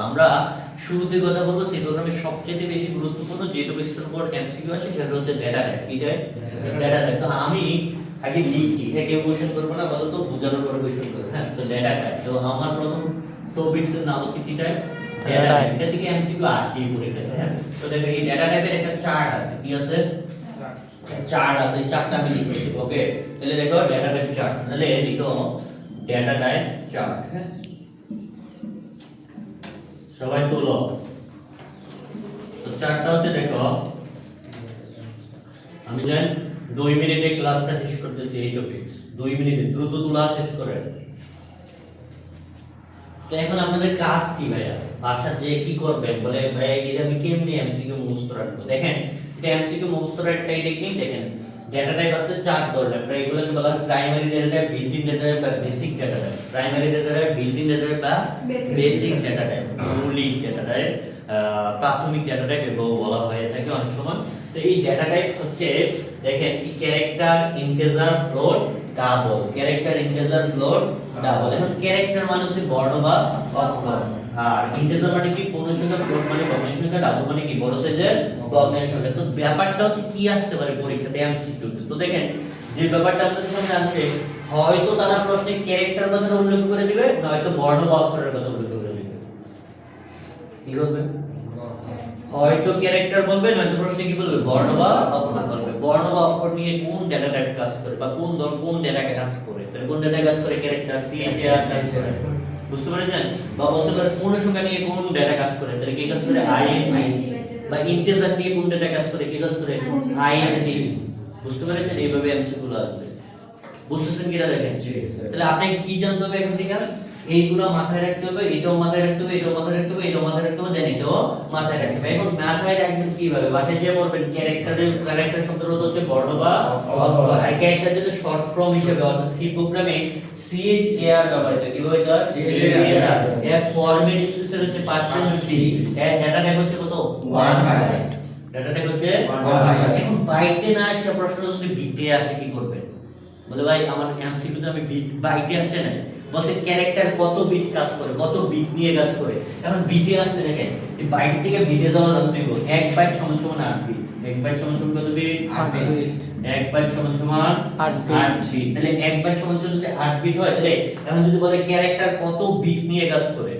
আমরা শুরুতে কথা বলব সেই প্রোগ্রামের সবচেয়ে বেশি গুরুত্বপূর্ণ যে টপিকসটার উপর এমসিকিউ আসে সেটা হচ্ছে ডেটা টাইপ কি টাইপ ডেটা টাইপ তো আমি আগে লিখি হ্যাঁ কেউ কোশ্চেন করব না বলো তো বোঝানোর পরে কোশ্চেন করব হ্যাঁ? তো ডেটা টাইপ তো আমার প্রথম টপিকস এর নাম হচ্ছে কি টাইপ ডেটা টাইপ এটা থেকে এমসিকিউ আসেই পরীক্ষাতে হ্যাঁ? তো দেখো এই ডেটা টাইপের একটা চার্ট আছে কি আছে? চার্ট আছে চার্টটা আমি লিখে ওকে তাহলে দেখো ডেটা টাইপ চার্ট তাহলে লিখো ডেটা টাইপ চার্ট হ্যাঁ? সবাই তুলো। তো চারটা হচ্ছে দেখো। আমি জান, দুই মিনিটে ক্লাসটা শেষ করতেছি এই টপিকস দুই মিনিটে, দ্রুত তোলা শেষ করে। তো এখন আপনাদের কাজ কি ভাইয়া? বাসা যে কি করবেন বলে, ভাইয়া, এটা আমি কেমনি এমসিকিউ মুখস্থ রাখব? দেখেন, এটা এমসিকিউ মুখস্থ রাখটাই টেকনিক দেখেন ডেটা টাইপ আছে চার ধরনের প্রায় এগুলোকে বলা হয় primary data type built in data type বা basic data type primary data type built in data type বা. বেসিক ডেটা টাইপ মৌলিক ডেটা টাইপ প্রাথমিক ডেটা টাইপ এবং বলা হয় থাকে অনেক সময়। তো এই ডেটা টাইপ হচ্ছে দেখেন character integer float double character integer float double এখন ক্যারেক্টার মানে হচ্ছে বর্ণ বা অক্ষর। আর ইন্টিজার মানে কি? পূর্ণ সংখ্যা ফ্লোট মানে ভগ্নাংশ সংখ্যা ডাবল মানে কি? বড় সাইজের ভগ্নাংশ সংখ্যা। তো ব্যাপারটা হচ্ছে কি আসতে পারে পরীক্ষাতে? এমসিকিউতে তো। দেখেন, যে ব্যাপারটা আপনাদের সামনে আসছে, হয়তো তারা প্রশ্নে ক্যারেক্টার কথা উল্লেখ করে দিবে নয়তো বর্ণ বা অক্ষরের কথা উল্লেখ করে দিবে। কি করবে হয়তো ক্যারেক্টার বলবে নয়তো প্রশ্নে কি বলবে? বর্ণ বা অক্ষর বলবে। বর্ণ বা অক্ষর নিয়ে কোন ডেটা টাইপ কাজ করে? বা কোন কোন ডেটা কাজ করে? তাহলে কোন ডেটা কাজ করে? ক্যারেক্টার সিএইচআর কাজ করে। বুঝতে পারছেন? বা বলতে পারে পূর্ণ সংখ্যা নিয়ে কোন ডেটা কাজ করে? তাহলে কি কাজ করে? আইএনটি বা ইন্টিজার নিয়ে কোন ডেটা কাজ করে? কি কাজ করে? আইএনটি বুঝতে পারছেন? এইভাবে এমসিকিউ গুলো আসবে। বুঝতেছেন কিনা দেখেন? তাহলে আপনাকে কি জানতে হবে এখন থেকে? এইগুলো মাথায় রাখতে হবে এটাও মাথায় রাখতে হবে এটাও মাথায় রাখতে হবে এটাও মাথায় রাখতে হবে দেন এটাও মাথায় রাখতে হবে। এখন মাথায় রাখবেন কীভাবে? বাসায় যে বলবেন ক্যারেক্টারের ক্যারেক্টার শব্দের অর্থ হচ্ছে বর্ণ বা আর ক্যারেক্টার যদি শর্ট ফর্ম হিসেবে অর্থাৎ সি প্রোগ্রামে সিএইচ এআর ব্যবহৃত কীভাবে এটা? এর ফরম্যাট স্পেশাল হচ্ছে পার্সেন্ট সি এর ডাটা টাইপ হচ্ছে কত? ডাটা টাইপ হচ্ছে One byte। এখন বাইটে না আসে প্রশ্ন যদি বিটে আসে কি করবেন? বলে ভাই আমার এমসিকিউ আমি বিট বাইটে আসে না বলছে ক্যারেক্টার কত বিট কাজ করে কত বিট নিয়ে কাজ করে? এখন বিটে আসতে দেখেন এই বাইট থেকে বিটে যাওয়া জানতে হইব এক বাইট সমান সমান আট বিট এক বাইট সমান সমান কত বিট আট বিট এক বাইট সমান সমান। আট বিট তাহলে এক বাইট সমান সমান যদি আট বিট হয় তাহলে এখন যদি বলে ক্যারেক্টার কত বিট নিয়ে কাজ করে?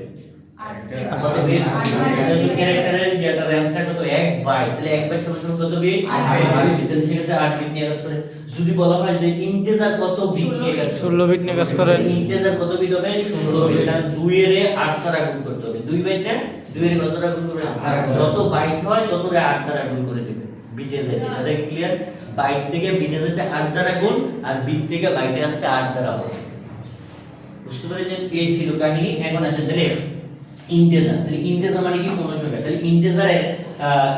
তাহলে। তাহলে যদি বলা হয় যে কত বিট নিয়ে কাজ করে ষোলো বিট নিয়ে কাজ করে কত বিট হবে 16 বিট 2 এর 8 দ্বারা গুণ করতে হবে 2 বাইট না 2 এর কত। যত বাইট হয় তত 8 দ্বারা গুণ করে দিবে বিটে তাহলে ক্লিয়ার বাইট থেকে বিটে যেতে 8 দ্বারা গুণ আর বিট থেকে বাইটে আসতে 8 দ্বারা বুঝতে পেরেছেন এই ছিল কাহিনী এখন আছে তাহলে ইন্টিজার তাহলে ইন্টিজার মানে কি? পূর্ণ সংখ্যা তাহলে ইন্টিজারের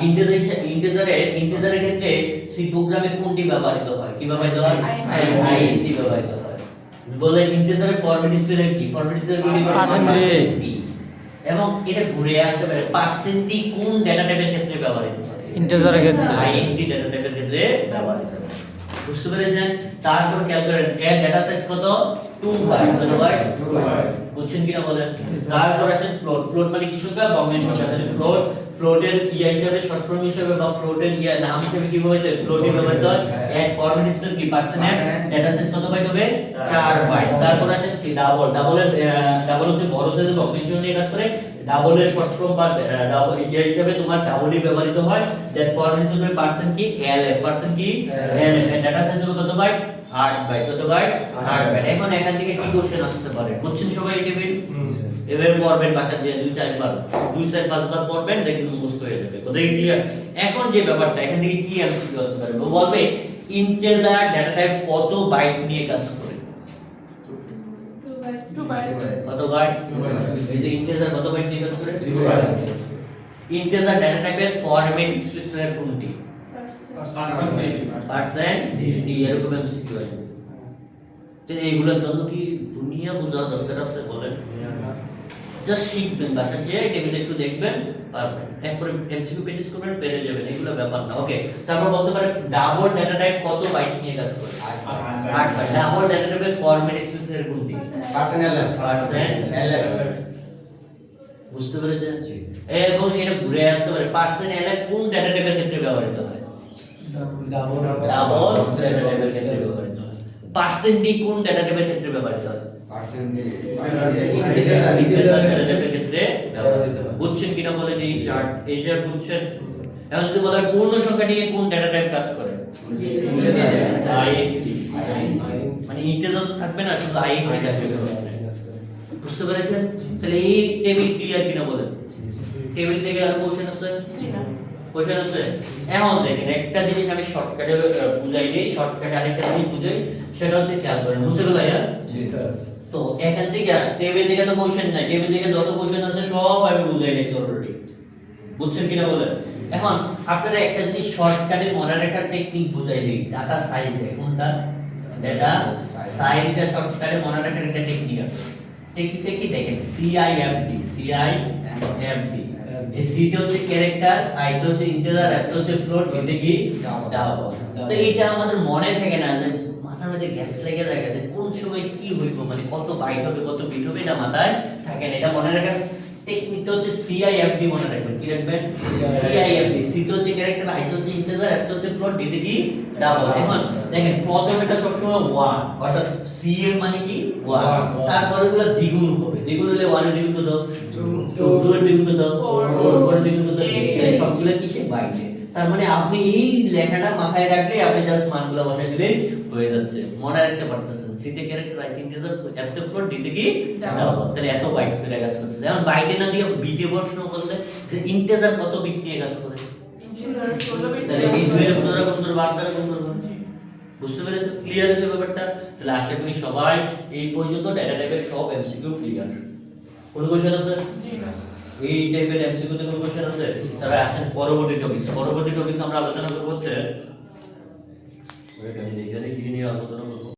ইন্টিজার ইন্টিজারের ইন্টিজারের ক্ষেত্রে সি প্রোগ্রামে কোনটি ব্যবহৃত হয়? কি ব্যবহৃত হয়? আইএনটি ব্যবহৃত হয়। বলে ইন্টিজারের ফরম্যাট স্পেলিং কি ফরম্যাট স্পেলিং কি Percent এবং এটা ঘুরে আসতে পারে পার্সেন্টি কোন ডেটা টাইপের ক্ষেত্রে ব্যবহৃত হয়? ইন্টিজারের ক্ষেত্রে। আইএনটি ডেটা টাইপের ক্ষেত্রে ব্যবহৃত হয়। বুঝতে পেরেছেন? তারপর ক্যালকুলেট এর ডেটা সাইজ কত? 2 বাইট কত বাইট Two byte। বুঝছেন কিনা বলেন? তারপর আসেন ফ্লোট ফ্লোট মানে কি সংখ্যা ভগ্নাংশ সংখ্যা তাহলে ফ্লোট ফ্লোটের ইয়া হিসাবে শর্ট ফর্ম হিসাবে বা ফ্লোটের ইয়া নাম হিসাবে কি ব্যবহৃত ফ্লোটে ব্যবহৃত এট ফরম্যাট স্টাইল কি? পার্সেন্ট ডেটা সাইজ কত বাইট হবে? 4 বাইট তারপর আসেন কি? ডাবল ডাবলের ডাবল হচ্ছে বড় সাইজের ভগ্নাংশ নিয়ে কাজ করে ডাবলের শর্ট ফর্ম বা ডাবল ইয়া হিসাবে তোমার ডাবলই ব্যবহৃত হয় দ্যাট ফরম্যাট হিসাবে পার্সেন্ট কি? এল এফ পার্সেন্ট কি? এল এফ ডেটা সাইজ হবে কত বাইট 8 বাইট কত বাইট 8 বাইট এখন এখান থেকে কি কোশ্চেন আসতে পারে? বুঝছেন সবাই এই টেবিল এভাবে পড়বেন বাসা দিয়ে দুই চারবার দুই চার পাঁচবার পড়বেন দেখবেন মুখস্থ হয়ে যাবে। কোথায় ক্লিয়ার এখন যে ব্যাপারটা এখান থেকে কি এমসিকিউ আসতে পারে? বলবে ইন্টিজার ডাটা টাইপ কত বাইট নিয়ে কাজ করে কত বাইট Two byte। এই যে ইন্টিজার কত বাইট নিয়ে কাজ করে। ইন্টিজার ডেটা টাইপের ফরম্যাট স্পেসিফায়ার কোনটি? পার্সেন্ট ডি এরকম এমসিকিউ আছে। তো এইগুলোর জন্য কি দুনিয়া বোঝা দরকার আছে বলেন? জাস্ট শিখবেন বাসা যে টেবিলে একটু দেখবেন পারবেন। এরপরে এমসিকিউ প্র্যাকটিস করবেন পেরে যাবেন। এগুলো ব্যাপার না। ওকে তারপর বলতে পারে ডাবল ডেটা টাইপ কত বাইট নিয়ে কাজ করে আট বাইট ডাবল ডেটা টাইপের ফরম্যাট LF। Percent LF। বুঝতে পেরেছেন? এবং এটা ঘুরে আসতে পারে। পার্সেন্ট এলে কোন ডেটা টাইপের ক্ষেত্রে ব্যবহৃত হয়? ডাবল ডাবল ডেটা টাইপের ক্ষেত্রে ব্যবহৃত হয়। পার্সেন্ট ডি কোন ডেটা টাইপের ক্ষেত্রে ব্যবহৃত হয়? বুঝতে পেরেছেন তাহলে এই টেবিল কিনা বলেন টেবিল থেকে আরও কোশ্চেন আছে। কোশ্চেন আছে একটা জিনিস আমি শর্টকাটে বুঝাই দিই শর্টকাটে আরেকটা জিনিস বুঝাই সেটা হচ্ছে খেয়াল করেন বুঝতে হ্যাঁ তো এখান থেকে টেবিল থেকে তো কোশ্চেন নাই। টেবিল থেকে যত কোশ্চেন আছে সব আমি বুঝাই দিয়েছি অলরেডি বুঝছেন কিনা বলেন? এখন আপনারা একটা জিনিস শর্টকাটে মনে রাখার টেকনিক বুঝাই দিই। ডাটা সাইজ কোনটা ডেটা সাইজটা শর্টকাটে মনে রাখার একটা টেকনিক আছে। টেকনিকটা কি দেখেন? সিআইএফডি সিআইএফডি এই সিটা হচ্ছে ক্যারেক্টার আইটা হচ্ছে ইন্টিজার একটা হচ্ছে ফ্লোট এতে কি? ডাবল তো এটা আমাদের মনে থাকে না যে মাথার মধ্যে গ্যাস লেগে যায় যে কোন সময় কি হইব মানে কত বাইট হবে কত বিট হবে এটা মাথায় থাকে না এটা মনে রাখার টেকনিকটা হচ্ছে সিআইএফডি মনে রাখবেন কি রাখবেন? সিআইএফডি সি তো হচ্ছে ক্যারেক্টার আই তো হচ্ছে ইন্টিজার এফ তো হচ্ছে ফ্লোট ডি কি ডাবল এখন দেখেন প্রথম এটা সবসময় 1 অর্থাৎ সি এর মানে কি? 1 তারপরে গুলো দ্বিগুণ হবে দ্বিগুণ হলে 1 এর দ্বিগুণ কত? 2 2 এর দ্বিগুণ কত? 4 4 এর দ্বিগুণ কত? সবগুলো কিসে বাইটে? তার মানে আপনি এই লেখাটা মাথায় রাখলে আপনি জাস্ট মানগুলো বসাই দিলেই হয়ে যাচ্ছে। মনে রাখতে পারতেছেন সি তে ক্যারেক্টার আই ইন্টিজার এফ তে ফ্লোট ডি তে কি? তাহলে এত বাইট করে কাজ করতেছে এখন বাইটে না দিয়ে বিটে প্রশ্ন করলে যে ইন্টিজার কত বিট নিয়ে কাজ করে? তাহলে এই দুইয়ের পনেরো গুণ করে বার দ্বারা গুণ করব বুঝতে পেরেছ? ক্লিয়ার হয়েছে ব্যাপারটা? তাহলে আশা করি সবাই এই পর্যন্ত ডেটা টাইপের সব এমসিকিউ ক্লিয়ার কোন কোশ্চেন আছে? এই টাইপের এমসিকিউ তে কোন কোশ্চেন আছে? আসেন পরবর্তী টপিক পরবর্তী টপিক আমরা আলোচনা করব হচ্ছে দেখি কি নিয়ে আলোচনা করব